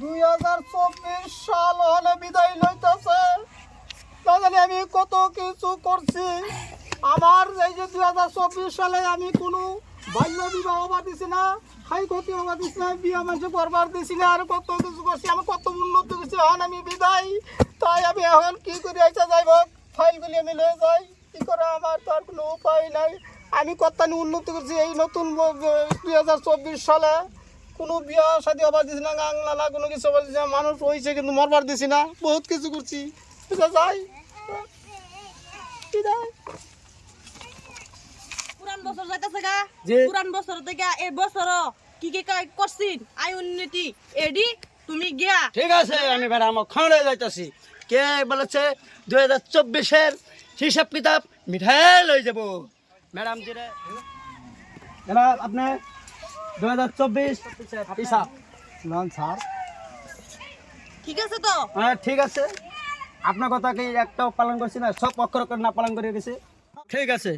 দুই হাজার চব্বিশ সাল হলে বিদায় লইতেছে। জানি আমি কত কিছু করছি। আমার এই যে দুই হাজার চব্বিশ সালে আমি কোনো বাল্য বিবাহ হবার দিছি না হাই ক্ষতি হবার দিছি না, বিয়া মানুষ করবার দিছি না, আর কত কিছু করছি, আমি কত উন্নত করছি, এখন আমি বিদায়। তাই আমি এখন কি করে আইসা যাইব, ফাইলগুলি আমি লয়ে যাই। কি করে আমার তো আর কোনো উপায় নাই। আমি কত্তানি উন্নতি করছি এই নতুন দুই হাজার চব্বিশ সালে। কোনো বিয়া শাদি হবার দিছি না গাং না কোনো কিছু হবার দিছি না মানুষ হয়েছে কিন্তু মরবার দিছি না বহুত কিছু করছি। যাই। পুরান বছর যাইতেছে গা? পুরান বছর থেকে এই বছর কি কি করছিন? আই উন্নতি। এডি তুমি গিয়া ঠিক আছে আমি ম্যাডাম ওখানে যাইতেছি। কে বলেছে দুই হাজার চব্বিশের হিসাব কিতাব মিঠাই লই যাব। ম্যাডাম জিরে। ম্যাডাম দুই হাজার চব্বিশ স্যার। ঠিক আছে তো? হ্যাঁ ঠিক আছে। আপনার কথা কি একটাও পালন করছি না? সব অক্ষর অক্ষর না পালন করে গেছে ঠিক আছে।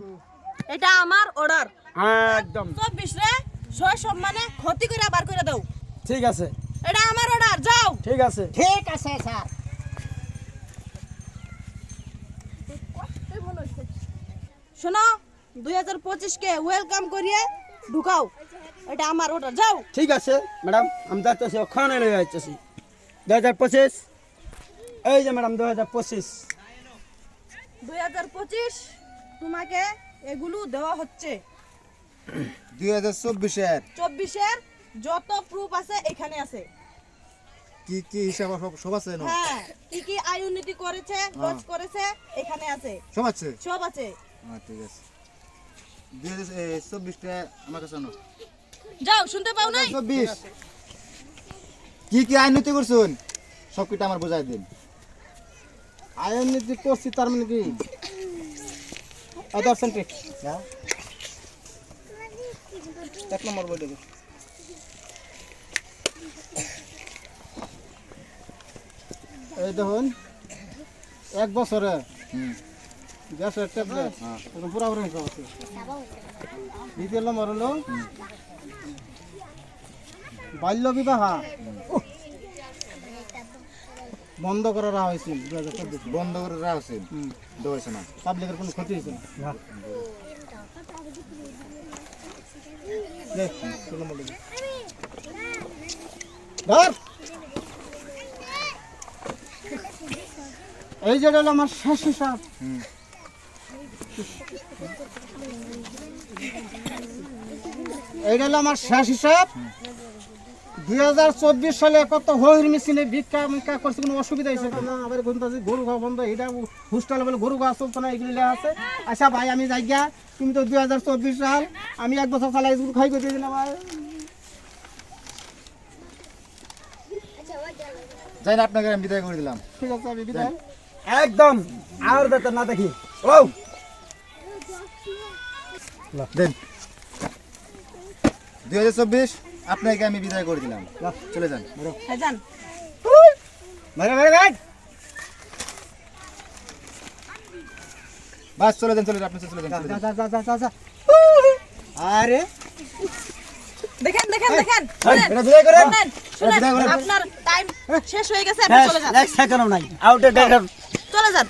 এটা আমার অর্ডার হ্যাঁ একদম। চব্বিশ রে সয় সম্মানে ক্ষতি করে বার করে দাও। ঠিক আছে। এটা আমার অর্ডার যাও। ঠিক আছে। ঠিক আছে স্যার। শোনো দুই হাজার পঁচিশকে ওয়েলকাম করিয়ে ঢুকাও। এটা আমার অর্ডার যাও। ঠিক আছে ম্যাডাম আমি যাইতেছি ওখানে লই যাইতেছি। দু হাজার পঁচিশ। এই যে ম্যাডাম দু হাজার পঁচিশ। দুই হাজার পঁচিশ তোমাকে এগুলো দেওয়া হচ্ছে। দুই হাজার চব্বিশের। চব্বিশের যত প্রুফ আছে এখানে আছে। কি কি হিসাব সব আছে না হ্যাঁ কি কি আয় উন্নতি করেছে গজ করেছে এখানে আছে। সব আছে? সব আছে। হ্যাঁ ঠিক আছে। দুই হাজার এ, চব্বিশটা আমার কাছে যাও শুনতে পাও নাই? চব্বিশ। কি কি আইনতি করছুন? সব কিটা আমার বোঝাই দিন। আয়ন নীতি করছি তার মানে কি? দর্শন ঠিক এক নম্বর বই দেবে এই দেখুন এক বছরে। হুম। পুরা হিসাব আছে দ্বিতীয় নম্বর হলো বাল্য বিবাহ। বন্ধ করে রাখা হয়েছিল দু হাজার চব্বিশ। বন্ধ করে রাখা আছে দৌড়েছে না? পাবলিকের কোনো ক্ষতি হয়েছে না। এই যেটা হলো আমার শেষ হিসাব। এইটা হলো আমার শেষ হিসাব। দুই হাজার চব্বিশ সালে কত হইর মেশিনে ভিক্ষা মিক্ষা করছে কোনো অসুবিধা হয়েছে না আবার গুনতাছি গরু খাওয়া বন্ধ এটা হোস্টেলে বলে গরু খাওয়া চলতো না এগুলি আছে। আচ্ছা ভাই আমি যাই গিয়া তুমি তো দুই হাজার চব্বিশ সাল আমি এক বছর চালাই গরু খাই করে দিলাম ভাই। যাই না আপনাকে আমি বিদায় করে দিলাম। ঠিক আছে আমি বিদায়। একদম আর বেতন না দেখি। ও! দেন। দুই হাজার চব্বিশ আপনাকে আমি বিদায় করে দিলাম। চলে যান। হ্যাঁ বাস চলে যান চলে যান আপনি চলে যান আরে! দেখেন দেখেন দেখেন। বিদায় করেন। আপনার টাইম শেষ হয়ে গেছে আপনি চলে যান। নাই। আউটে চলে যান।